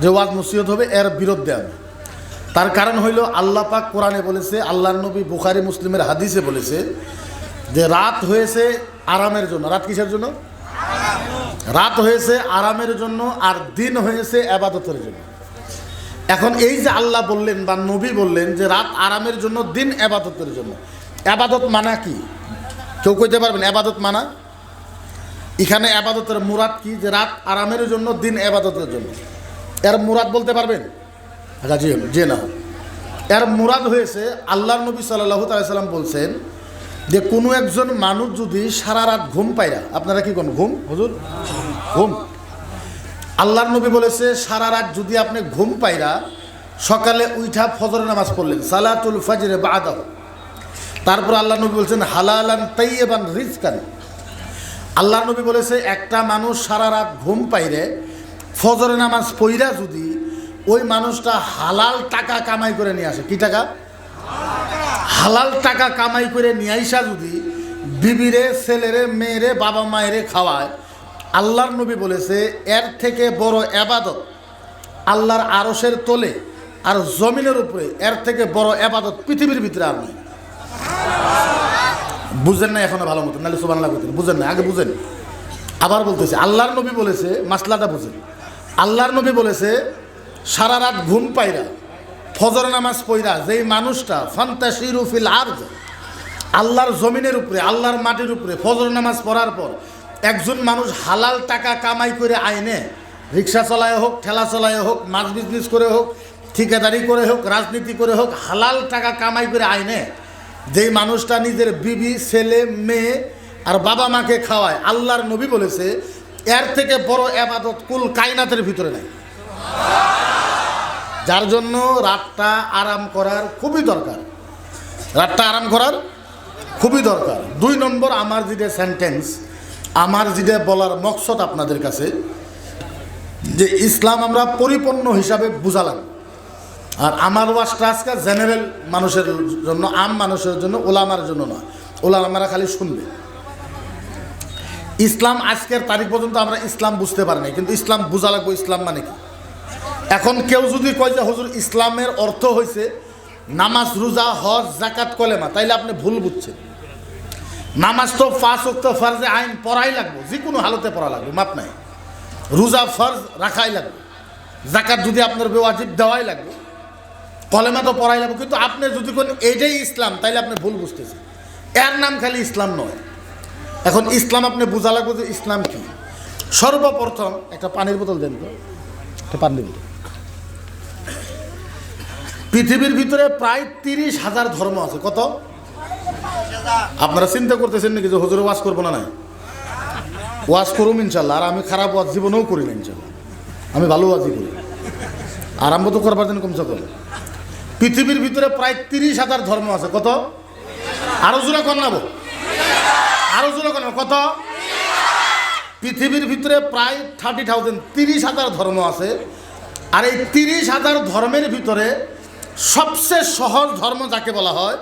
যে ওয়াজ নসিহত হবে, এর বিরুদ্ধে আমি তার কারণ হইল, আল্লাহ পাক কোরআনে বলেছে, আল্লাহর নবী বুখারি মুসলিমের হাদিসে বলেছে যে রাত হয়েছে আরামের জন্য। রাত কিসের জন্য? রাত হয়েছে আরামের জন্য আর দিন হয়েছে আবাদতের জন্য। এখন এই যে আল্লাহ বললেন বা নবী বললেন যে রাত আরামের জন্য, দিন আবাদতের জন্য। আবাদত মানা কি? কেউ কইতে পারবেন, আবাদত মানা? এখানে আবাদতের মুরাদ কি? যে রাত আরামের জন্য, দিন আবাদতের জন্য। এর মুরাদ বলতে পারবেন? আচ্ছা জি যে না। এর মুরাদ হয়েছে আল্লাহর নবী সাল্লাহ তাল্লাম বলছেন যে কোনো একজন মানুষ যদি সারা রাত ঘুম পায়রা আপনারা কি কোন ঘুম? হুজুর। ঘুম। আল্লাহর নবী বলেছে সারা রাত যদি আপনি ঘুম পাইরা সকালে উইঠা ফজর নামাজ পড়লেন সালাতুল ফাজরে বাদাহ। তারপর আল্লাহ নবী বলছেন হালালান তাইয়েবান রিজকান। আল্লাহ নবী বলেছে একটা মানুষ সারা রাত ঘুম পাইরে ফজর নামাজ পইরা যদি ওই মানুষটা হালাল টাকা কামাই করে নিয়ে আসে, কি টাকা? হালাল টাকা কামাই করে নিয়ে আইসা যদি বিবিরে, ছেলেরে, মেয়েরে, বাবা মায়েরে খাওয়ায়, আল্লাহর নবী বলেছে, এর থেকে বড় এবাদত আল্লাহর আরসের তোলে আর জমিনের উপরে, এর থেকে বড় এবাদত পৃথিবীর ভিতরে আর নেই। বুঝেন না এখনও ভালো মতো নাহলে সুবান লাগতেন বুঝেন না, আগে বুঝেন। আবার বলতেছে, আল্লাহর নবী বলেছে, মাসলাটা বুঝেন। আল্লাহর নবী বলেছে, সারা রাত ঘুম পাইরা ফজর নামাজ পইরা যেই মানুষটা ফান্তাসিরু ফিল আরজ আল্লাহর জমিনের উপরে, আল্লাহর মাটির উপরে ফজর নামাজ পড়ার পর একজন মানুষ হালাল টাকা কামাই করে আইনে, রিক্সা চলায় হোক, ঠেলা চলায় হোক, মাছ বিজনেস করে হোক, ঠিকাদারি করে হোক, রাজনীতি করে হোক, হালাল টাকা কামাই করে আইনে, যেই মানুষটা নিজের বিবি, ছেলে, মেয়ে আর বাবা মাকে খাওয়ায়, আল্লাহর নবী বলেছে এর থেকে বড় এবাদত কুল কায়নাতের ভিতরে নাই। যার জন্য রাতটা আরাম করার খুবই দরকার। রাতটা আরাম করার খুবই দরকার। দুই নম্বর, আমার যেটা সেন্টেন্স আমার যেটা বলার মকসদ আপনাদের কাছে, যে ইসলাম আমরা পরিপূর্ণ হিসাবে বুঝালাম। আর আমার ওয়াজটা আজকে জেনারেল মানুষের জন্য, আম মানুষের জন্য, ওলামার জন্য না। ওলামারা খালি শুনবে। ইসলাম আজকের তারিখ পর্যন্ত আমরা ইসলাম বুঝতে পারি কিন্তু ইসলাম বোঝা লাগবে, ইসলাম মানে কি? এখন কেউ যদি কয় যে, হুজুর, ইসলামের অর্থ হয়েছে নামাজ, রোজা, হজ জাকাত কলেমা তাইলে আপনি ভুল বুঝছেন। নামাজ তো পাঁচ উক্ত ফরজে আইন পড়াই লাগবে যে কোনো হালতে পড়া লাগবে, মাপ নাই। রোজা, ফরজ রাখাই লাগবে। জাকাত যদি আপনার বেওয়াজিব দেওয়াই লাগবে, কলেমা তো পড়াই লাগবে, কিন্তু আপনি যদি কোন, এইটাই ইসলাম তাইলে আপনি ভুল বুঝতেছেন। এর নাম খালি ইসলাম নয়। এখন ইসলাম আপনি বোঝা লাগবে যে ইসলাম কি? সর্বপ্রথম একটা পানির বোতল দেন তো। একটা পানির বোতল পৃথিবীর ভিতরে প্রায় তিরিশ হাজার ধর্ম আছে। কত? আপনারা চিন্তা করতেছেন নাকি যে হুজুরে ওয়াজ করব না নাই? ওয়াজ করুম ইনশাল্লাহ, আর আমি খারাপ ওয়াজ জীবনেও করি না ইনশাল্লাহ। আমি ভালো ওয়াজই করি। আরম্ভ তো করবার জন্য কমসে কম। পৃথিবীর ভিতরে প্রায় তিরিশ হাজার ধর্ম আছে। কত? আরও জোরে কন্যাবো আরও জোরে কন্যা কত? পৃথিবীর ভিতরে প্রায় থার্টি থাউজেন্ড তিরিশ হাজার ধর্ম আছে। আর এই তিরিশ হাজার ধর্মের ভিতরে সবচেয়ে সহজ ধর্ম যাকে বলা হয়,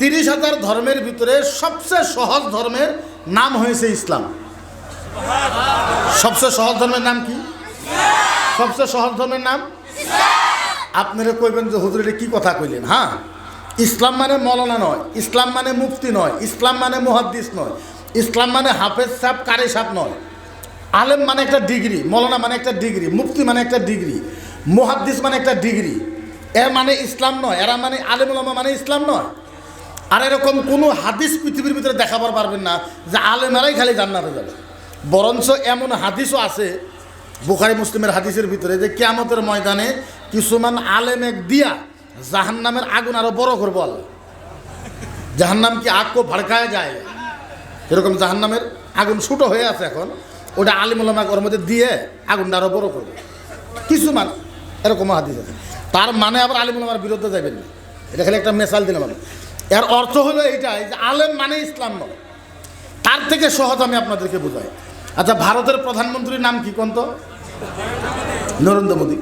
তিরিশ হাজার ধর্মের ভিতরে সবচেয়ে সহজ ধর্মের নাম হয়েছে ইসলাম। সবচেয়ে সহজ ধর্মের নাম কি? সবচেয়ে সহজ ধর্মের নাম? আপনারা কইবেন যে হুজুর, এটা কি কথা কইলেন হ্যাঁ? ইসলাম মানে মৌলানা নয়, ইসলাম মানে মুফতি নয়, ইসলাম মানে মুহাদ্দিস নয়, ইসলাম মানে হাফেজ সাপ কারি সাপ নয়। আলেম মানে একটা ডিগ্রি, মৌলানা মানে একটা ডিগ্রি, মুফতি মানে একটা ডিগ্রি, মুহাদ্দিস মানে একটা ডিগ্রি। এর মানে ইসলাম নয়, এরা মানে আলেম ওলামা মানে ইসলাম নয়। আর এরকম কোনো হাদিস পৃথিবীর ভিতরে দেখাবার পারবেন না যে আলেমেরাই খালি জান্নাতে যাবে। বরঞ্চ এমন হাদিসও আছে, বুখারি, মুসলিমের হাদিসের ভিতরে যে কেয়ামতের ময়দানে কিছুমান আলেম এক দিয়া জাহান্নামের আগুন আরও বড় করব আল্লাহ জাহান্নাম কি আগ ভড়কায় যায়? এরকম জাহান্নামের আগুন ছোটো হয়ে আছে এখন, ওটা আলিমুল্লামা ওর মধ্যে দিয়ে আগুনটা আরও বড় করবে। কিছুমান এরকম হাদিস আছে। তার মানে আবার আলিমুল্লামার বিরুদ্ধে যাবেন না। এটা খালি একটা মেসাল দিলাম আমি। এর অর্থ হলো এইটাই যে আলেম মানে ইসলাম নয়। তার থেকে সহজ আমি আপনাদেরকে বোঝাই। আচ্ছা ভারতের প্রধানমন্ত্রীর নাম কি কোন তো? নরেন্দ্র মোদী।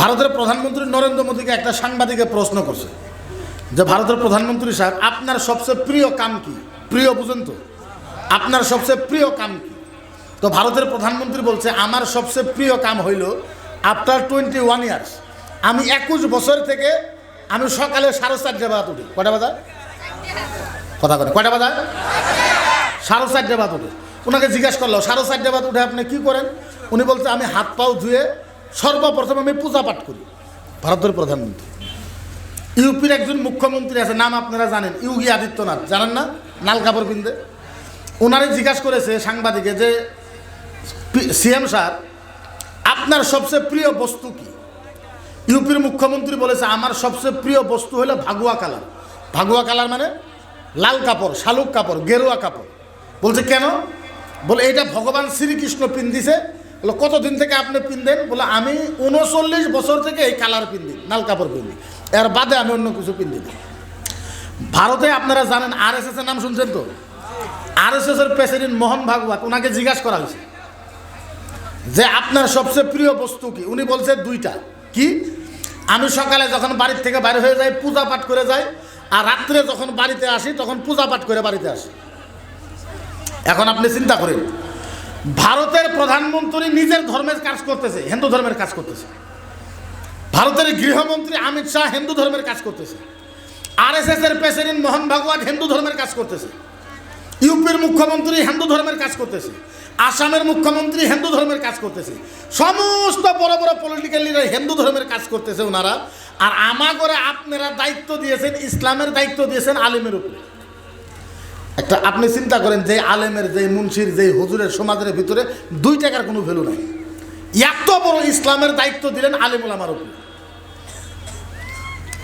ভারতের প্রধানমন্ত্রী নরেন্দ্র মোদীকে একটা সাংবাদিকে প্রশ্ন করছে যে ভারতের প্রধানমন্ত্রী সাহেব, আপনার সবচেয়ে প্রিয় কাম কি? প্রিয় বুঝেন তো। আপনার সবচেয়ে প্রিয় কাম কি? তো ভারতের প্রধানমন্ত্রী বলছে, আমার সবচেয়ে প্রিয় কাম হইল আফটার টোয়েন্টি ওয়ান ইয়ার্স আমি একুশ বছর থেকে আমি সকালে সাড়ে চারটে বাজাত উঠি। কটা বাজার কথা করে কয়টা বাজার সাড়ে চারটে বাজাত উঠি। ওনাকে জিজ্ঞাসা করল, সাড়ে চারটে বাজাত উঠে আপনি কি করেন? উনি বলছে, আমি হাত পাও ধুয়ে সর্বপ্রথম আমি পূজা পাঠ করি। ভারতের প্রধানমন্ত্রী। ইউপির একজন মুখ্যমন্ত্রী আছে, নাম আপনারা জানেন, ইউগি আদিত্যনাথ। জানেন না? নাল কাপড় পিনতে। ওনারে জিজ্ঞাসা করেছে সাংবাদিকে যে সিএম স্যার, আপনার সবচেয়ে প্রিয় বস্তু কি? ইউপির মুখ্যমন্ত্রী বলেছে, আমার সবচেয়ে প্রিয় বস্তু হলো ভাগুয়া কালার। ভাগুয়া কালার মানে লাল কাপড়, শালুক কাপড়, গেরুয়া কাপড়। বলছে, কেন? বলে এটা ভগবান শ্রীকৃষ্ণ পিন দিছে বলে, কতদিন থেকে আপনি পিন দেন? বলে, আমি উনচল্লিশ বছর থেকে এই কালার পিন নাল কাপড় পিন দিই। এর বাদে আমি অন্য কিছু পিন দিই না। ভারতে আপনারা জানেন আর এস নাম শুনছেন তো? আর এস এর প্রেসিডেন্ট মোহন ভাগবত ওনাকে জিজ্ঞাসা করা হয়েছে যে, আপনার সবচেয়ে প্রিয় বস্তু কি? উনি বলছে, দুইটা। কি? আমি সকালে যখন বাড়ির থেকে বাইরে হয়ে যাই, পূজা পাঠ করে যাই, আর রাত্রে যখন বাড়িতে আসি, তখন পূজা পাঠ করে বাড়িতে আসি। এখন আপনি চিন্তা করেন ভারতের প্রধানমন্ত্রী নিজের ধর্মের কাজ করতেছে, হিন্দু ধর্মের কাজ করতেছে। ভারতের গৃহমন্ত্রী অমিত শাহ হিন্দু ধর্মের কাজ করতেছে। আর এস এর প্রেসিডেন্ট মোহন ভাগবত হিন্দু ধর্মের কাজ করতেছে। ইউপির মুখ্যমন্ত্রী হিন্দু ধর্মের কাজ করতেছে। আসামের মুখ্যমন্ত্রী হিন্দু ধর্মের কাজ করতেছে। সমস্ত বড় বড় পলিটিক্যাল লিডার হিন্দু ধর্মের কাজ করতেছে ওনারা। আর আমাগরে আপনারা দায়িত্ব দিয়েছেন, ইসলামের দায়িত্ব দিয়েছেন আলিমের উপরে। একটা, আপনি চিন্তা করেন যে আলেমের, যে মুন্সির, যে হুজুরের সমাজের ভিতরে দুই টাকার কোনো ভ্যালু নাই। এত বড় ইসলামের দায়িত্ব দিলেন আলিমুল আমার উপরে।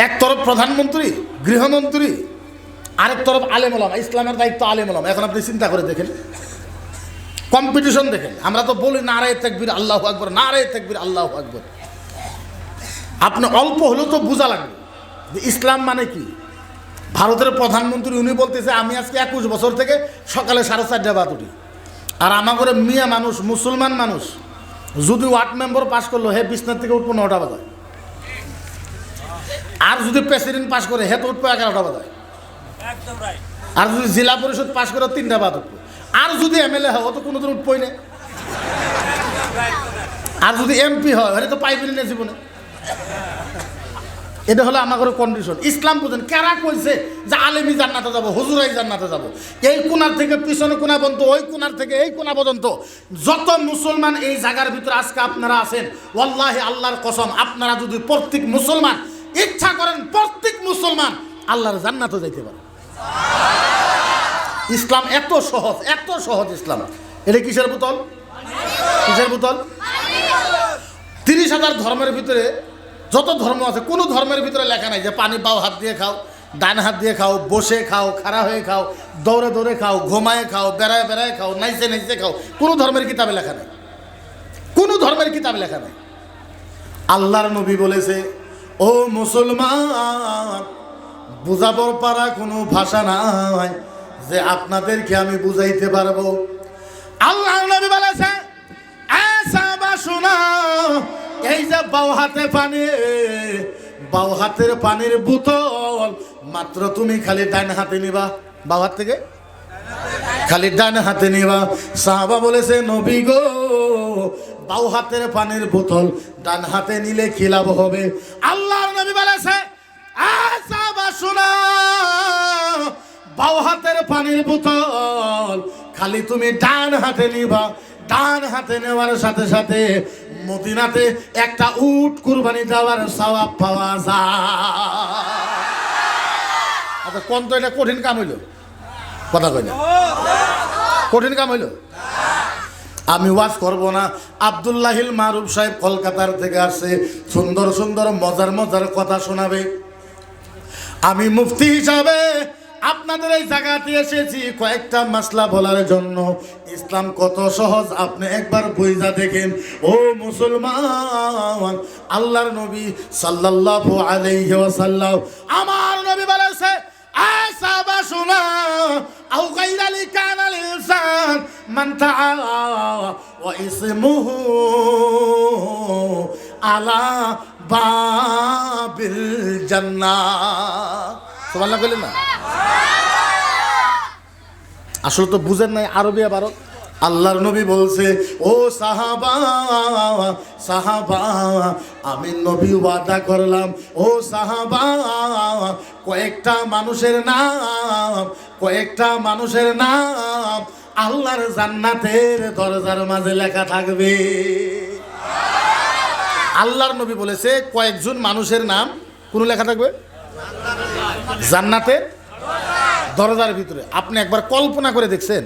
এক তরফ প্রধানমন্ত্রী, গৃহমন্ত্রী, আরেক তরফ আলেম ওলামা ইসলামের দায়িত্ব আলেম। ওলামা এখন আপনি চিন্তা করে দেখেন কম্পিটিশন দেখেন। আমরা তো বলি, নারায় তেকবির আল্লাহ আকবর, নারায় তেকবির আল্লাহ আকবর। আপনি অল্প হলেও তো বোঝা লাগবে যে ইসলাম মানে কি? ভারতের প্রধানমন্ত্রী উনি বলতেছে আমি আজকে একুশ বছর থেকে সকালে সাড়ে চারটে বাদ উঠি আর আমার করে মিয়া মানুষ মুসলমান মানুষ যদি ওয়ার্ড মেম্বার পাস করল হে বিছনার থেকে উঠবো নটা বাজায়। আর যদি প্রেসিডেন্ট পাস করে হে তো উঠবো এগারোটা বাজায়। আর যদি জেলা পরিষদ পাশ করে তিনটা বাদ উঠবো। আর যদি এমএলএ হয় ও তো কোনোদিন উঠবই না। আর যদি এমপি হয় এটা তো পাইবেনি না জীবনে। এটা হলো আমার কন্ডিশন ইসলাম বুঝেন, কারা কইছে যে আলেমি জান্নাতে যাব, হুজুরাই জান্নাতে যাব? এই কোনার থেকে পিছনে কোনা পর্যন্ত, ওই কোনার থেকে এই কোনা পর্যন্ত। যত মুসলমান এই জায়গার ভিতরে আজকে আপনারা আছেন, ওয়াল্লাহি আল্লাহর কসম, আপনারা যদি প্রত্যেক মুসলমান, ইচ্ছা করেন প্রত্যেক মুসলমান, আল্লাহর জান্নাতে যাইতে পারে ইসলাম এত সহজ এত সহজ ইসলাম। এটা কিসের বোতল? কিসের বোতল? তিরিশ হাজার ধর্মের ভিতরে যত ধর্ম আছে, কোনো ধর্মের ভিতরে লেখা নাই যে পানি পাও হাত দিয়ে খাও, ডান হাত দিয়ে খাও, বসে খাও, খাড়া হয়ে খাও, দৌড়ে দৌড়ে খাও, ঘুমায় খাও, বেড়ায় বেড়ায় খাও, নাইচে নাইচে খাও, কোনো ধর্মের কিতাবে লেখা নেই। কোনো ধর্মের কিতাবে লেখা নেই। আল্লাহর নবী বলেছে, ও মুসলমান, বুঝাবার পারা কোনো ভাষা নাই যে আপনাদেরকে আমি বুঝাইতে পারব। আল্লাহ যে বাউ হাতে পানি বাউ হাতের পানির বোতল। মাত্র তুমি খালি ডান হাতে নিবা। বাউ হাত থেকে? খালি ডান হাতে নিবা। সাহাবা বলেছে, নবী গো বাউ হাতের পানির বোতল, ডান হাতে নিলে কি লাভ হবে? আল্লাহর নবী বলেছে "আ সাহাবা হাতের পানির বোতল, খালি তুমি ডান হাতে নিবা। ডান হাতে নেওয়ার সাথে সাথে মদিনাতে একটা উট কুরবানি দেওয়ার সওয়াব পাওয়া যায়। আচ্ছা কোন তো এটা কঠিন কাম হইল? কথা কই কঠিন কাম হইল? আমি ওয়াজ করব না। আবদুল্লাহিল মারুফ সাহেব কলকাতার থেকে আসছে, সুন্দর সুন্দর মজার মজার কথা শোনাবে। আমি মুফতি হিসাবে আপনাদের এই জায়গাতে এসেছি কয়েকটা মাসলা বলার জন্য। ইসলাম কত সহজ, আপনি একবার বইজা দেখেন। ও মুসলমান, আল্লাহর নবী সাল্লাল্লাহু আলাইহি ওয়াসাল্লাম, আমার নবী বলেছে আসাবা শোনা, আও গাইরালি কানাল ইনসান, মান তাআ ওয়া ইসমুহু আলা বাবিল জান্নাহ। সুবহানাল্লাহ কইলেন না? আসলে তো বুঝেন নাই আরবি আবারত আল্লাহর নবী বলছে, ও সাহাবা সাহাবা, আমি নবী ওয়াদা করলাম। ও সাহাবা, কয়েকটা মানুষের নাম, কয়েকটা মানুষের নাম আল্লাহর জান্নাতের দরজার মাঝে লেখা থাকবে। আল্লাহর নবী বলেছে, কয়েকজন মানুষের নাম, কোন লেখা থাকবে? জান্নাতের? দরজার ভিতরে। আপনি একবার কল্পনা করে দেখছেন?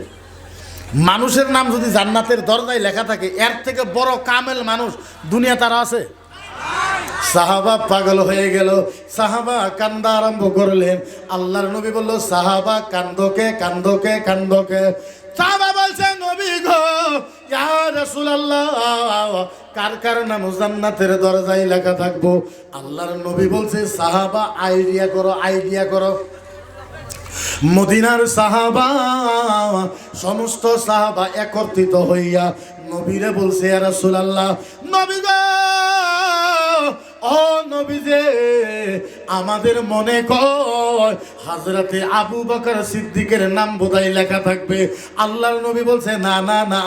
মানুষের নাম যদি জান্নাতের দরজায় লেখা থাকে, এর থেকে বড় কামেল মানুষ দুনিয়া তারা আছে? সাহাবা পাগল হয়ে গেল। সাহাবা কান্দা আরম্ভ করলেন। আল্লাহর নবী বলল, সাহাবা, কান্দকে কান্দকে কান্দকে। সাহাবা বলছে, নবী গো কার কার নাম জান্নাতের দরজায় লেখা থাকব? আল্লাহর নবী বলছে, সাহাবা, আইডিয়া করো আইডিয়া করো। মদিনার সাহাবা, সমস্ত সাহাবা একত্রিত হইয়া নবীরে বলছে রাসূলুল্লাহ, নবী ও নবী যে, আমাদের মনে কয় হাজরাতে আবু বকর সিদ্দিকের নাম বোধহয় লেখা থাকবে। আল্লাহর নবী বলছে, না না না,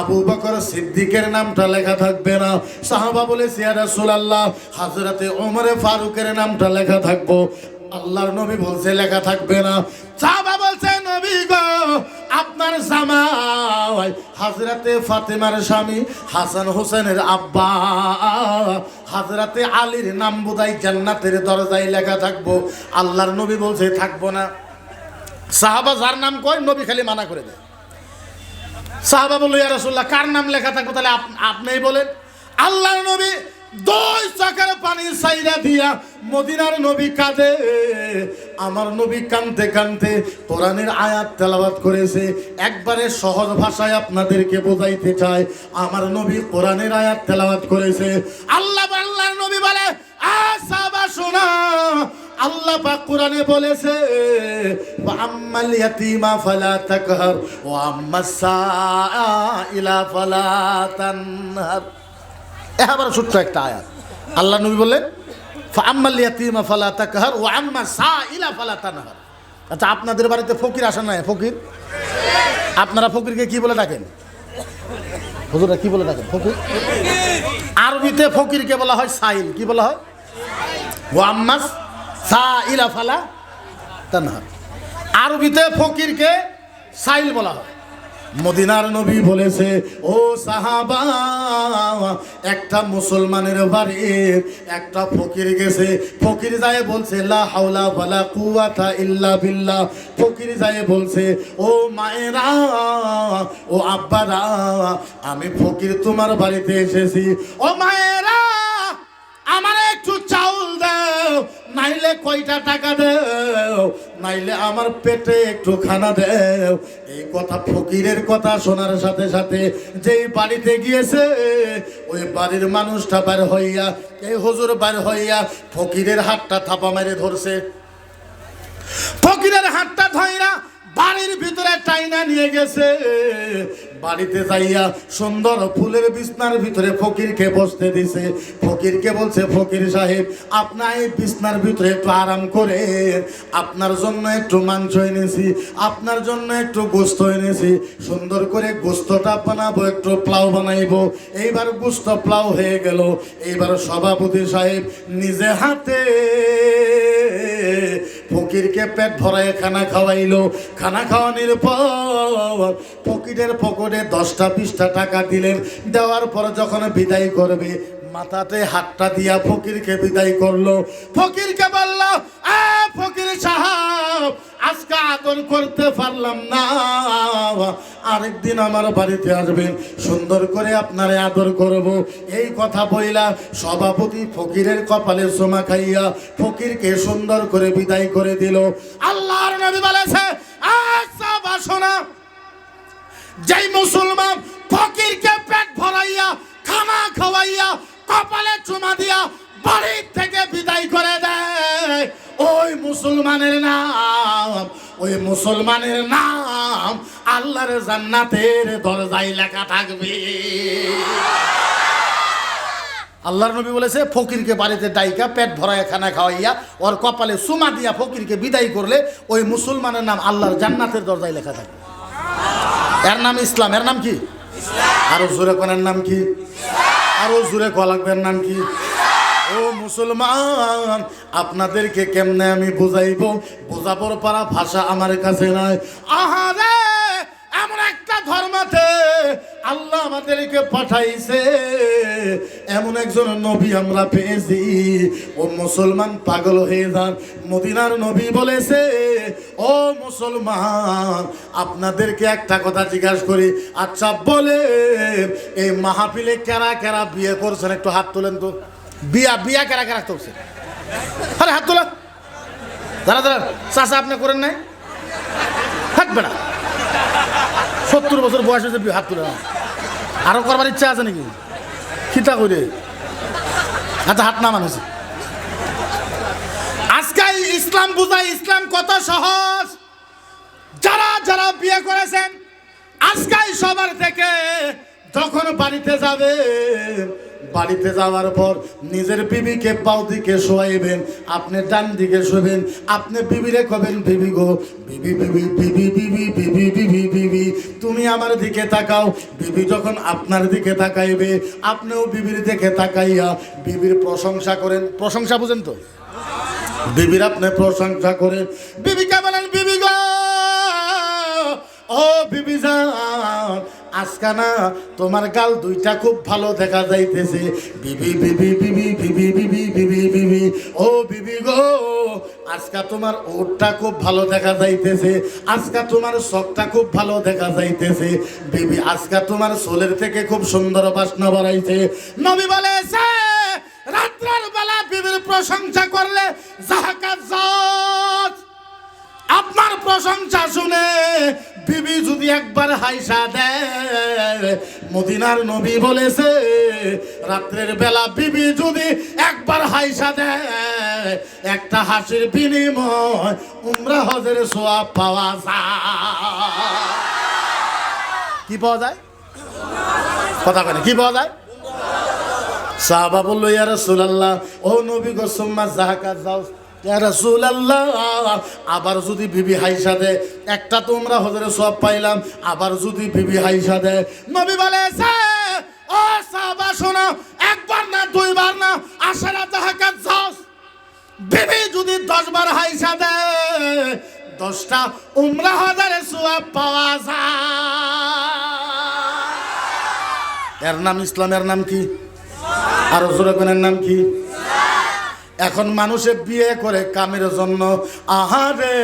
আবু বকর সিদ্দিকের নামটা লেখা থাকবে না। সাহাবা বলেছে রাসূলুল্লাহ, হাজরাতে ওমরে ফারুকের নামটা লেখা থাকব। আল্লাহর নবী বলছে, লেখা থাকবে না। সাহাবা বলছে, নবী গো, আপনার জামাই হাজরাতে ফাতেমার স্বামী হাসান হোসেনের আব্বা। হাজরাতে আলীর নাম বোধহয় জান্নাতের দরজায় লেখা থাকব। আল্লাহর নবী বলছে, থাকব না। সাহাবা যার নাম কয়, নবী খালি মানা করে দেয়। সাহাবা বলল, ইয়া রাসূলুল্লাহ, কার নাম লেখা থাকব তাহলে আপ- আপনিই বলেন। আল্লাহর নবী দুই চোখের পানি সাইরা দিয়া মদিনার নবী কাঁদে। আমার নবী কানতে কানতে কোরআনের আয়াত তেলাওয়াত করেছে। একবারে সহজ ভাষায় আপনাদেরকে বোঝাইতে চাই, আমার নবী কোরআনের আয়াত তেলাওয়াত করেছে। আল্লাহ আল্লাহর নবী বলে আ সাহাবা শোনা। আল্লাহ পাক কোরআনে বলেছে আম্মাল ইয়াতীমা ফালা তাকহার, ওয়া আম্মাস সাইলা ফালা তানহার। এ আবার ছোট্ট একটা আয়াত। আল্লাহ নবী বললেন আম্মাল ইয়াতীমা ফালা তাকহার ওয়া আম্মা সাইলা ফালা তানহার। আচ্ছা আপনাদের বাড়িতে ফকির আসে না ফকির? আপনারা ফকিরকে কি বলে ডাকেন? হুজুরা কি বলে ডাকেন? ফকির? আরবিতে ফকিরকে বলা হয় সাইল। কি বলা হয়? ওয়াম্মাস সা ইলা ফালা তানহার। আরবিতে ফকিরকে সাইল বলা হয়। মদিনার নবী বলেছে, ও সাহাবা, একটা মুসলমানের বাড়ির একটা ফকির গেছে। ফকির যায় বলছে, লা হাওলা ওয়ালা কুওয়াতা ইল্লা বিল্লাহ। ফকির যায় বলছে, ও মায়েরা, ও আব্বারা, আমি ফকির তোমার বাড়িতে এসেছি। ও মায়েরা, আমার নাইলে কয়টা টাকা দাও? নাইলে আমার পেটে একটু খানা দেও। এই কথা ফকিরের কথা শোনার সাথে সাথে যেই বাড়িতে গিয়েছে, ওই বাড়ির মানুষটা বার হইয়া, এই হুজুর বার হইয়া ফকিরের হাতটা থাপা মেরে ধরছে। ফকিরের হাতটা ধইরা বাড়ির ভিতরে টাইনা নিয়ে গেছে। বাড়িতে যাইয়া সুন্দর ফুলের বিছনার ভিতরে ফকিরকে বসতে দিছে। ফকিরকে বলছে, ফকির সাহেব আপনার এই বিছনার ভিতরে একটু আরাম করে আপনার জন্য একটু মাংস এনেছি, আপনার জন্য একটু গোস্ত এনেছি। সুন্দর করে গোস্তটা বানাবো, একটু প্লাউ বানাইবো। এইবার গোস্ত প্লাউ হয়ে গেল। এইবার সভাপতি সাহেব নিজে হাতে ফকিরকে পেট ভরায় খানা খাওয়াইলো। খানা খাওয়ানোর পর ফকিরের পকেটে দশটা বিশটা টাকা দিলেন। দেওয়ার পর যখন বিদায় করবে, মাথাতে হাতটা দিয়া ফকিরকে বিদায় করল। ফকিরকে বলল, "এ ফকির সাহেব, আজকে আদর করতে পারলাম না। আরেকদিন আমার বাড়িতে আসবেন, সুন্দর করে আপনারে আদর করব। এই কথা বইলা সভাপতি ফকিরের কপালে সোমা খাইয়া ফকিরকে সুন্দর করে বিদায় করে দিল। আল্লাহর নবী বলেছে আচ্ছা বাসনা যেই মুসলমান ফকিরকে পেট ভরাইয়া, খানা খাওয়াইয়া, কপালে চুমা দিয়া বাড়ির থেকে বিদায় করে দেয়। ওই মুসলমানের নাম, ওই মুসলমানের নাম আল্লাহর জান্নাতের দরজায় লেখা থাকবে। আল্লাহর নবী বলেছে, ফকিরকে বাড়িতে ডাইকা, পেট ভরায় খানা খাওয়াইয়া, ওর কপালে সুমা দিয়া ফকিরকে বিদায় করলে ওই মুসলমানের নাম আল্লাহর জান্নাতের দরজায় লেখা থাকবে। এর নাম ইসলাম এর নাম কি? আরও জোরে কোনের নাম কি? আরও জোরে এর নাম কি? ও মুসলমান আপনাদেরকে কেমনে আমি বুঝাইব? বোঝাবর পারা ভাষা আমার কাছে নাই। আহারে এমন একটা ধর্মতে আল্লাহ আমাদেরকে পাঠাইছে। এমন একজন নবী আমরা পেয়েছি। ও মুসলমান পাগল হয়ে যান। মদিনার নবী বলেছে, ও মুসলমান, আপনাদেরকে একটা কথা জিজ্ঞাসা করি। আচ্ছা বলে এই মাহফিলে কেরা কেরা বিয়ে করছেন? একটু হাত তোলেন তো। বিয়া বিয়া কেরা কেরা করছে আরে হাত তোলা দাঁড়া দাঁড়া। চাষা আপনি করেন নাই? হাত বেড়া। সত্তর বছর বয়স হয়েছে হাত তুলে না আরও করবার ইচ্ছা আছে নাকি? খিতা করে আচ্ছা হাত না মানুষ আজকে ইসলাম বুঝাই, ইসলাম কত সহজ। যারা যারা বিয়ে করেছেন আজকে সবার থেকে যখন বাড়িতে যাবে বাড়িতে যাওয়ার পর নিজের বিবিকে পাও দিকে শোয়াইবেন, আপনি ডান দিকে শোবেন, আপনি বিবিরে কবেন, বিবি গো, বিবি বিবি বিবি বিবি বিবি বিবি বিবি, তুমি আমার দিকে তাকাও। বিবি যখন আপনার দিকে তাকাইবে, আপনিও বিবির দিকে তাকাইয়া বিবির প্রশংসা করেন। প্রশংসা বুঝেন তো? বিবির আপনি প্রশংসা করেন। বিবিকে বলেন, বিবি গো, ও বিবি যান আজকা না তোমার গাল দুইটা খুব ভালো দেখা যাইতেছে। বিবি বিবি বিবি বিবি বিবি বিবি বিবি। ও বিবি গো, আজকা তোমার ওটটা খুব ভালো দেখা যাইতেছে। আজকা তোমার শখটা খুব ভালো দেখা যাইতেছে। বিবি, আজকা তোমার সোলের থেকে খুব সুন্দর বাসনা বাড়াইছে। নবী বলেছে, রাত্রের বেলা বিবির প্রশংসা করলে জাহাকাত আপনার প্রশংসা শুনে বিবি যদি একবার হাইসা দেয়, মদিনার নবী বলেছে, রাত্রের বেলা বিবি যদি একবার হাইসা দেয়, একটা হাসির বিনিময় উমরা হজের সোয়াব পাওয়া যায়। কি পাওয়া যায়? কথা কেন কি পাওয়া যায়? সাহাবা বলল, ইয়া রাসূলুল্লাহ, ও নবী গো, সুম্মা জাহাকাত যাও আবার যদি বিবি হাইসা দেয় একটা তোমরা হজরে সব পাইলাম, আবার যদি বিবি হাইসা দেয় নবী বলেছে ও সাহাবা, শোনো, একবার না, দুইবার না, আশারা জাহাকাত যাও। বিবি যদি দশ বার হাইসা দেয় দশটা উমরা হাজারে সোয়াব পাওয়া যায়। এর নাম ইসলামের নাম কি? আর জোরকনের নাম কি? এখন মানুষে বিয়ে করে কামের জন্য। আহারে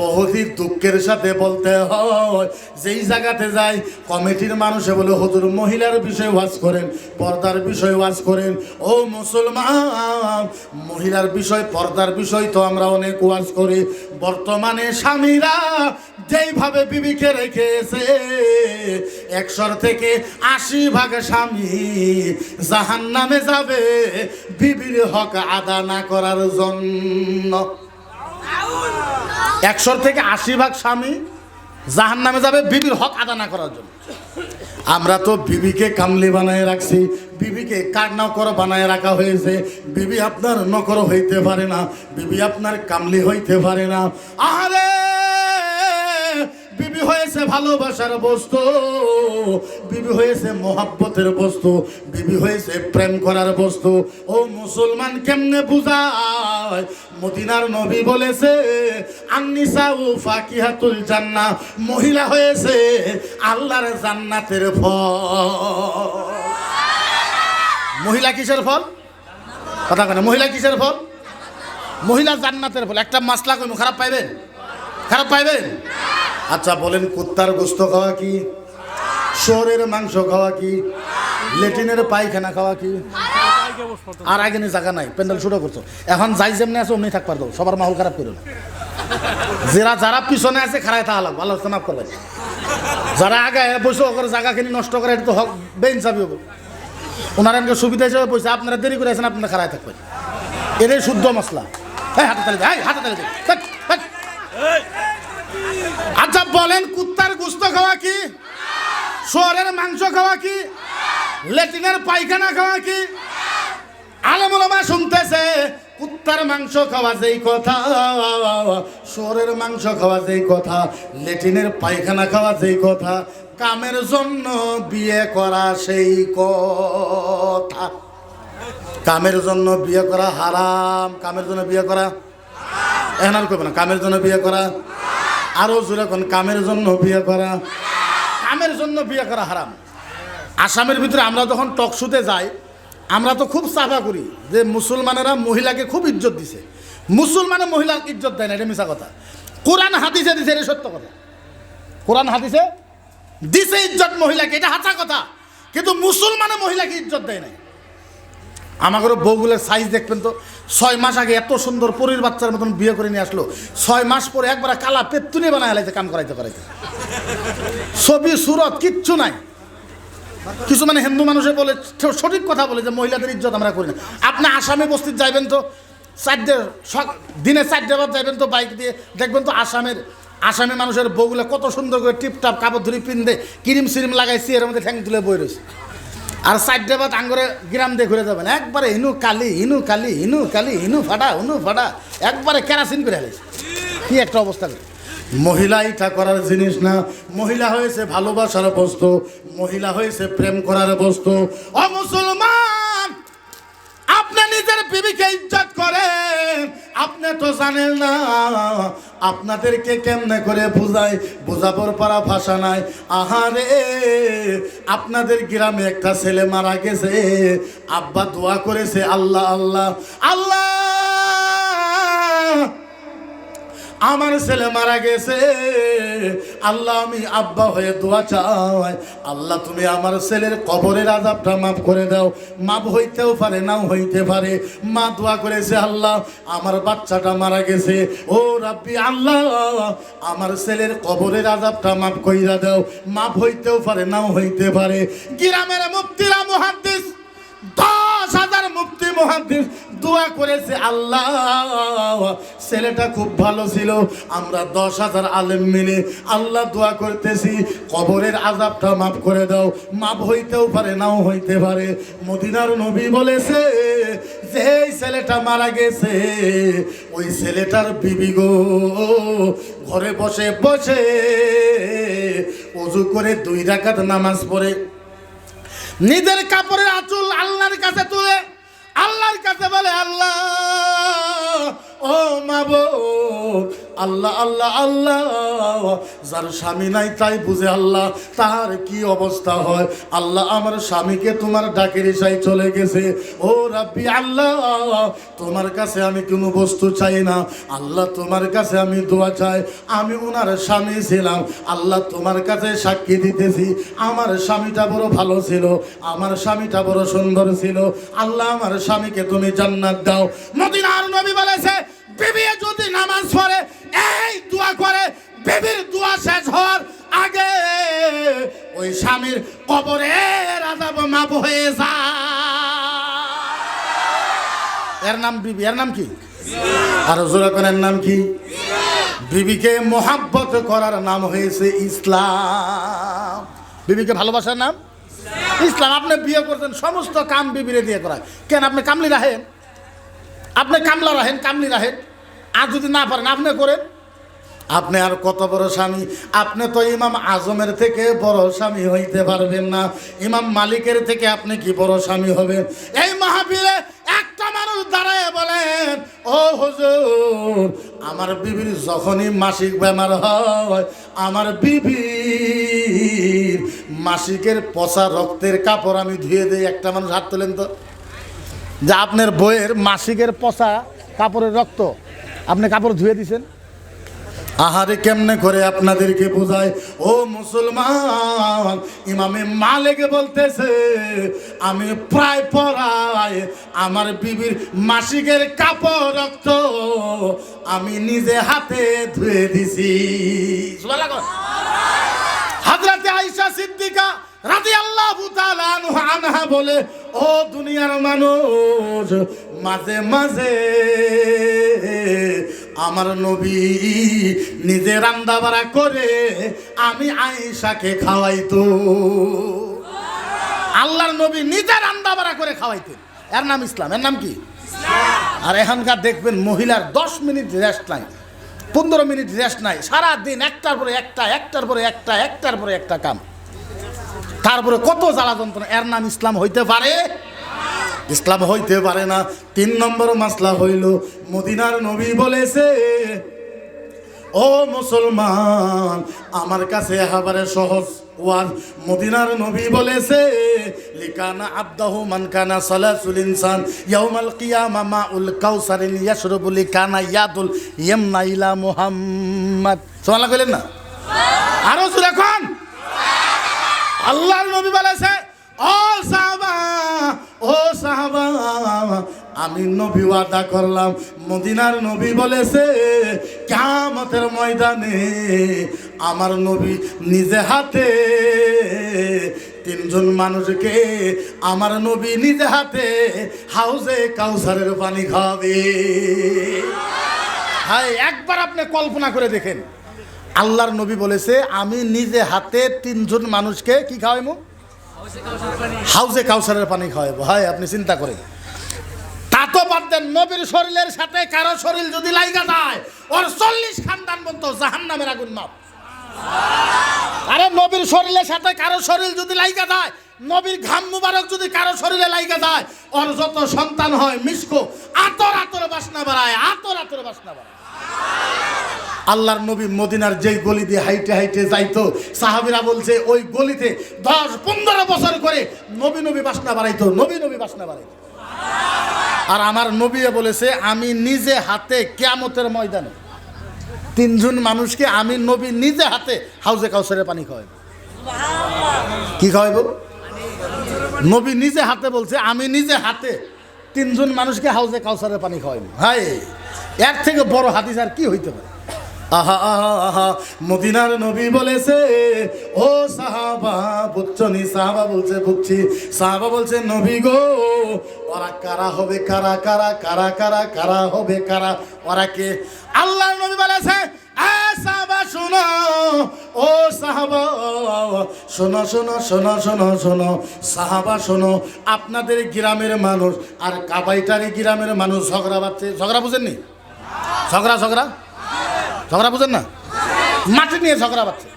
বহুতই দুঃখের সাথে বলতে হয়, যেই জায়গাতে যাই, কমিটির মানুষে বলে, হুজুর, মহিলার বিষয়ে ওয়াজ করেন, পর্দার বিষয়ে ওয়াজ করেন। ও মুসলমান, মহিলার বিষয়, পর্দার বিষয় তো আমরা অনেক ওয়াজ করি। বর্তমানে স্বামীরা যেইভাবে বিবিকে রেখেছে, একশোর থেকে আশি ভাগ স্বামী জাহান নামে যাবে। বিবির হক আদা না করার জন্য। একশোর থেকে আশি ভাগ স্বামী জাহান নামে যাবে বিবির হক আদা না করার জন্য। আমরা তো বিবিকে কামলি বানায় রাখছি, বিবিকে কার নকর বানায় রাখা হয়েছে? বিবি আপনার নকর হইতে পারে না, বিবি আপনার কামলি হইতে পারে না। বিবি হয়েছে ভালোবাসার বস্তু, বিবি হয়েছে মোহাব্বতের বস্তু, বিবি হয়েছে প্রেম করার বস্তু। ও মুসলমান কেমনে বুঝায়? মদিনার নবী বলেছে আন্নিসা ও ফাকিহাতুল জান্না মহিলা হয়েছে আল্লাহর জান্নাতের ফল। মহিলা কিসের ফল? কথা কেন মহিলা কিসের ফল? মহিলা জান্নাতের ফল। একটা মাসলা কইম, খারাপ পাইবেন? খারাপ পাইবেন? আচ্ছা বলেন, কুত্তার গোস্ত খাওয়া কি? শহরের মাংস খাওয়া কি? লেটিনের পায়খানা খাওয়া কি? আর আগে জায়গা নাই, প্যান্ডেল শুরু করছ। এখন যাই যেমনি আছে, অমনি থাকবার দাও সবার মাহল খারাপ করো যারা যারা পিছনে আছে খারাই তা আলাপ আলোচনা মাফ করবেন যারা আগে বসে ওখানে জায়গাখিনি নষ্ট করে, এটা তো হক বেইনসাফি হব। ওনারা এমনি সুবিধা হিসেবে পয়সা, আপনারা দেরি করে আছেন, আপনারা খারাই থাকবেন। এটাই শুদ্ধ মশলা। হ্যাঁ হাতে তালি হাতে তালি। আচ্ছা বলেন, কুত্তার গুস্ত খাওয়া কি? শহরের মাংস খাওয়া কি? লেট্রিনের পায়খানা খাওয়া কি? আলমুলমা শুনতেছে, কুত্তার মাংস খাওয়া যেই কথা শোরের মাংস খাওয়া যেই কথা লেটিনের পায়খানা খাওয়া যেই কথা, কামের জন্য বিয়ে করা সেই কথা। কামের জন্য বিয়ে করা হারাম, কামের জন্য বিয়ে করা এনার করবে না, কামের জন্য বিয়ে করা আরও জোরে কোন, কামের জন্য বিয়ে করা। কামের জন্য বিয়ে করা হারাম। আসামের ভিতরে আমরা যখন টকশুতে যাই, আমরা তো খুব চাপা করি যে মুসলমানেরা মহিলাকে খুব ইজ্জত দিছে। মুসলমানে মহিলার ইজ্জত দেয় না, এটা মিশা কথা। কোরআন হাদিসে দিছে, এটা সত্য কথা। কোরআন হাদিসে দিছে ইজ্জত মহিলাকে, এটা হাঁচা কথা। কিন্তু মুসলমানে মহিলাকে ইজ্জত দেয় নাই। আমাদের বউগুলোর সাইজ দেখবেন তো, ছয় মাস আগে এত সুন্দর পরীর বাচ্চার মতন বিয়ে করে নিয়ে আসলো। ছয় মাস পরে একবার কালা পেত্তুনি বানায় হেলাইতে কাম করাইতে করাইতে। ছবি, সুরত, কিচ্ছু নাই। কিছু মানে হিন্দু মানুষে বলে সঠিক কথা বলে যে মহিলাদের ইজ্জত আমরা করি না। আপনি আসামে বস্তিত যাইবেন তো, চারটে দিনে চারটে বার যাইবেন তো বাইক দিয়ে। দেখবেন তো আসামের আসামি মানুষের বউগুলো কত সুন্দর করে টিপটাপ, কাপড় ধরি পিনদে, ক্রিম সিরিম লাগাইছি এর মধ্যে ঠ্যাং তুলে বই রয়েছে। আর সাইড বাদ আঙ্গরে গ্রাম দিয়ে ঘুরে যাবেন। একবারে ইনু কালি ইনু কালি ইনু কালি, ইনু ফাটা হুনু ফাটা, একবারে কেরাসিন করে আলিস কি একটা অবস্থা মহিলা এটা করার জিনিস না। মহিলা হয়েছে ভালোবাসার বস্তু, মহিলা হয়েছে প্রেম করার বস্তু। অমুসলমান মুসলমান! আপনি নিজের বিবিকে ইজ্জত করেন। আপনি তো জানেন না, আপনাদেরকে কেমনে করে বুঝাই? বোঝাবর পারা ভাষা নাই। আহারে, আপনাদের গ্রামে একটা ছেলে মারা গেছে। আব্বা দোয়া করেছে, আল্লাহ আল্লাহ আল্লাহ আমার ছেলে মারা গেছে। আল্লাহ, আমি আব্বা হয়ে দোয়া চাই। আল্লাহ, তুমি আমার ছেলের কবরের আজাবটা মাফ করে দাও। মাপ হইতেও পারে, নাও হইতে পারে। মা দোয়া করেছে, আল্লাহ, আমার বাচ্চাটা মারা গেছে। ও রাব্বি, আল্লাহ, আমার ছেলের কবরের আজাবটা মাফ কইরা দাও। মাপ হইতেও পারে, নাও হইতে পারে। গ্রামের মুক্তিরা মুহাদ্দিস দশ হাজার মুক্তি মহাদিস দোয়া করেছে, আল্লাহ, ছেলেটা খুব ভালো ছিল, আমরা দশ হাজার আলেম মিলে আল্লাহ দোয়া করতেছি, কবরের আজাবটা মাফ করে দাও মাপ হইতেও পারে, নাও হইতে পারে। মদিনার নবী বলেছে যে ছেলেটা মারা গেছে, ওই ছেলেটার বিবি গো, ঘরে বসে বসে অজু করে দুই রাকাত নামাজ পড়ে। নিজের কাপড়ের আঁচল আল্লাহর কাছে তুলে আল্লাহর কাছে বলে আল্লাহ ও মাবো আল্লাহ আল্লাহ আল্লাহ। যার স্বামী নাই তাই বুঝে আল্লাহ, তার কি অবস্থা হয়? আল্লাহ আমার স্বামীকে তোমার ডাকের ইসাই চলে গেছে। ও রাব্বি আল্লাহ, তোমার কাছে আমি কোনো বস্তু চাই না। আল্লাহ তোমার কাছে আমি দোয়া চাই। আমি ওনার স্বামী ছিলাম। আল্লাহ তোমার কাছে সাক্ষী দিতেছি। আমার স্বামীটা বড় ভালো ছিল। আমার স্বামীটা বড় সুন্দর ছিল। আল্লাহ আমার স্বামীকে তুমি জান্নাত দাও। মদিনার নবী বলেছে বিবি যদি নামাজ পড়ে, এই দোয়া করে বিবির দোয়া শেষ হওয়ার আগে ওই স্বামীর কবরের আজাব মাপ হয়ে যায়। এর নাম বিবি, এর নাম কি? আর জোরাকনের নাম কি? বিবিকে মোহাব্বত করার নাম হয়েছে ইসলাম। বিবিকে ভালোবাসার নাম? ইসলাম। আপনি বিয়ে করতেন সমস্ত কাম বিবিরে দিয়ে করায়। কেন আপনি কামলি রাহেন আপনি কামলা রাহেন কামলি রাহেন আর যদি না পারেন, আপনি করেন। আপনি আর কত বড় স্বামী? আপনি তো ইমাম আজমের থেকে বড় স্বামী হইতে পারবেন না। ইমাম মালিকের থেকে আপনি কি বড় স্বামী হবেন? এই মাহফিলে একটা মানুষ দাঁড়ায় বলেন, ও হুজুর, আমার বিবির যখনই মাসিক বেমার হয়, আমার বিবির মাসিকের পচা রক্তের কাপড় আমি ধুয়ে দিই, একটা মানুষ হাত তোলেন তো। যে আপনার বইয়ের মাসিকের পচা কাপড়ের রক্ত আপনি কাপড় ধুয়ে দিছেন? আহারে কেমনে করে আপনাদেরকে বোঝায়? ও মুসলমান, ইমামে মালিক বলতেছে, আমি প্রায় পড়াই আমার বিবির মাসিকের কাপড় রক্ত আমি নিজে হাতে ধুয়ে দিছি। হাজরাতে আইসা সিদ্দিকা রাজি আল্লাহ আনহা বলে ও দুনিয়ার মানুষ মাঝে মাঝে আমার নবী নিজে রান্না বাড়া করে আমি আয়েশাকে খাওয়াইতো। আল্লাহর নবী নিজে রান্না বাড়া করে খাওয়াইতেন এর নাম ইসলাম এর নাম কি? আর এখানকার দেখবেন মহিলার দশ মিনিট রেস্ট নাই পনেরো মিনিট রেস্ট নাই সারা দিন একটার পরে একটা একটার পরে একটা একটার পরে একটা কাম। তারপরে কত জ্বালা যন্ত্রণা। এর নাম ইসলাম হইতে পারে? ইসলাম হইতে পারে না। তিন নম্বর মাসলা হইল, মদিনার নবী বলেছে, ও মুসলমান, আমার কাছে একেবারে সহজ ওয়াজ। মদিনার নবী বলেছে, লিকানা আব্দাহু মান কানা সালাসুল ইনসান, ইয়াউমাল কিয়ামা মাউল কাউসারিন ইয়াশরাবু লিকানা ইয়াদুল ইয়ামনা ইলা মুহাম্মদ। সুবহানাল্লাহ কইলেন না? আরও জোরে আল্লাহর নবী বলেছে, ও সাহাবা ও সাহাবা, আমি নবী ওয়াদা করলাম। মদিনার নবী বলেছে, কিয়ামতের ময়দানে আমার নবী নিজে হাতে তিনজন মানুষকে আমার নবী নিজে হাতে হাউজে কাউসারের পানি খাবে হাই একবার আপনি কল্পনা করে দেখেন। আল্লাহর নবী বলেছে, আমি নিজে হাতে তিনজন মানুষকে কি খাওয়াইমু? হাউজে কাউসারের পানি খাওয়াইবো। হয়, আপনি চিন্তা করেন। তা তো বাদ দেন, নবীর শরীরের সাথে কারও শরীর যদি লাইগা যায়, ওর চল্লিশ খানদান বলতো জাহান নামের আগুন মাপ। আরে, নবীর শরীরের সাথে কারও শরীর যদি লাইগা যায়, নবীর ঘাম মুবারক যদি কারও শরীরে লাইগা যায়, ওর যত সন্তান হয়, মিসকো, আতর আতর বাসনা বাড়ায়, আতর আতর বাসনা বাড়ায়। আল্লাহর নবী মদিনার যেই গলি দিয়ে হাইটে হাইটে যাইতো, সাহাবিরা বলছে, ওই গলিতে দশ, পনেরো বছর করে নবী নবী বাসনা বাড়াইতো, নবী নবী বাসনা বাড়াইতো। আর আমার নবী বলেছে, আমি নিজে হাতে কেয়ামতের ময়দানে তিনজন মানুষকে আমি নবী নিজে হাতে হাউজে কাউসারের পানি খাওয়াইব কি খাওয়াইব নবী নিজে হাতে বলছে, আমি নিজে হাতে তিনজন মানুষকে হাউজে কাউসারের পানি খাওয়াইব হাই এর থেকে বড় হাদিস আর কি হইতে পারে? আহা আহা আহা, মদিনার নবী বলেছে, ও সাহাবা বুঝছ নি, সাহাবা বলছে বুঝছি সাহাবা বলছে, নবী গো, ওরা কারা হবে, কারা কারা কারা কারা কারা হবে, কারা, ওরা কে? আল্লাহ নবী বলেছে সাহাবা, শোনো, ও সাহাবা, শোনো শোনো শোনো শোনো শোনো, সাহাবা, শোনো, আপনাদের গ্রামের মানুষ, আর কাবাইটারি গ্রামের মানুষ ঝগড়া বাচ্ছে ঝগড়া বুঝেননি? ঝগড়া ঝগড়া? ঝগড়া বুঝেন না? মাটি নিয়ে ঝগড়া পাচ্ছে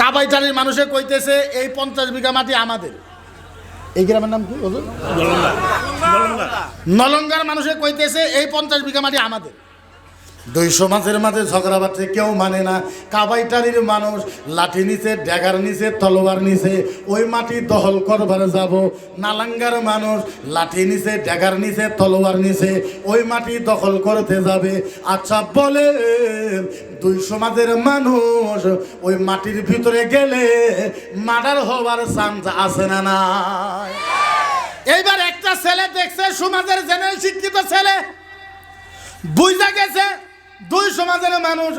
কাবাইটারির মানুষে কইতেছে এই পঞ্চাশ বিঘা মাটি আমাদের। এই গ্রামের নাম কি নলঙ্গার মানুষে কইতেছে এই পঞ্চাশ বিঘা মাটি আমাদের। দুই সমাজের মাঝে ঝগড়া বাচ্ছে কেউ মানে না। কাবাইটারির মানুষ, লাঠি নিচে, ড্যাগার নিচে, তলোয়ার নিচে, ওই মাটি দখল করবার যাব। নালাঙ্গার মানুষ, লাঠি নিচে, ড্যাগার নিচে, তলোয়ার নিচে, ওই মাটি দখল করতে যাবে। আচ্ছা বলে দুই সমাজের মানুষ, ওই মাটির ভিতরে গেলে মার্ডার হওয়ার চান্স আছে না না এইবার একটা ছেলে দেখছে সমাজের জেনারেল শিক্ষিত ছেলে, বুঝা গেছে দুই সমাজের মানুষ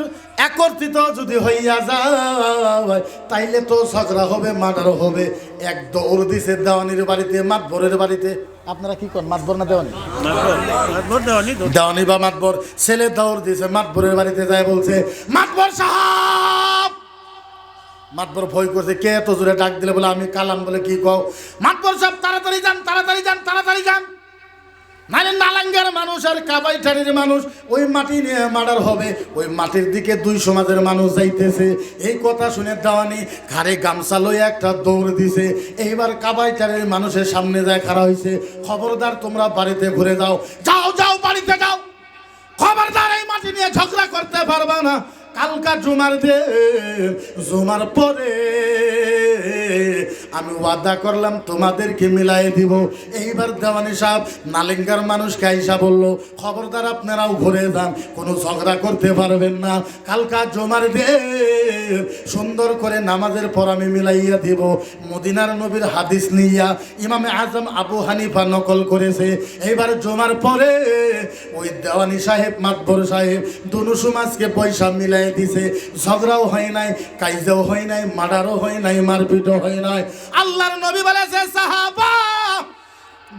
একত্রিত যদি হইয়া যায় তাইলে তো ঝগড়া হবে মার্ডার হবে। এক দৌড় দিছে দেওয়ানির বাড়িতে মাতবরের বাড়িতে। আপনারা কি করেন মাতবর না দেওয়ানি? দেওয়ানি বা মাতবর? ছেলে দৌড় দিছে মাতবরের বাড়িতে যায় বলছে মাতবর সাহাব! মাতবর ভয় করছে কে এত জোরে ডাক দিলে? বলে আমি কালাম বলে কি কও? মাতবর সাহেব তাড়াতাড়ি যান তাড়াতাড়ি যান তাড়াতাড়ি যান। মানে নালাঙ্গার মানুষ আর কাবাইঠারির মানুষ, ওই মাটি নিয়ে মার্ডার হবে। ওই মাটির দিকে দুই সমাজের মানুষ যাইতেছে। এই কথা শুনে দেওয়ানি ঘাড়ে গামছা লইয়া একটা দৌড় দিছে। এইবার কাবাইঠারির মানুষের সামনে যায় খাড়া হয়েছে খবরদার, তোমরা বাড়িতে ঘুরে যাও। যাও যাও, বাড়িতে যাও। খবরদার, এই মাটি নিয়ে ঝগড়া করতে পারবা না। কালকা জুমার দে জুমার পরে আমি ওয়াদা করলাম তোমাদেরকে মিলাই দিব। এইবার দেওয়ানি সাহেব নালিঙ্গার মানুষকে আইসা বলল, খবরদার আপনারাও ঘুরে যান, কোনো ঝগড়া করতে পারবেন না। কালকা জমার দে সুন্দর করে নামাজের পর আমি মিলাইয়া দিব। মদিনার নবীর হাদিস নিয়া ইমামে আজম আবু হানিফা নকল করেছে। এইবার জমার পরে ওই দেওয়ানি সাহেব, মাতবর সাহেব দুনু সমাজকে পয়সা মিলাই দিছে। ঝগড়াও হয় নাই, কাইজাও হয় নাই, মার্ডারও হয় নাই, মারপিটও হয় নাই। আল্লাহর নবী বলেছে সাহাবা,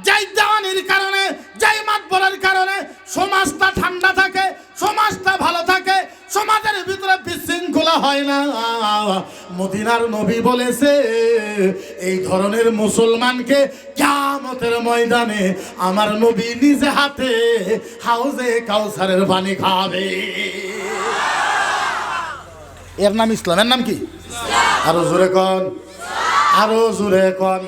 যাই দেওয়ানির কারণে, যাই মাতবরের কারণে সমাজটা ঠান্ডা থাকে, সমাজটা ভালো থাকে, সমাজের ভিতরে বিশৃঙ্খলা হয় না। মদিনার নবী বলেছে এই ধরনের মুসলমানকে কিয়ামতের ময়দানে আমার নবী নিজে হাতে হাউজে কাউসারের পানি খাবে। এর নাম ইসলাম। এর নাম কি? আরও জোরে কন। আরও জোরে কন।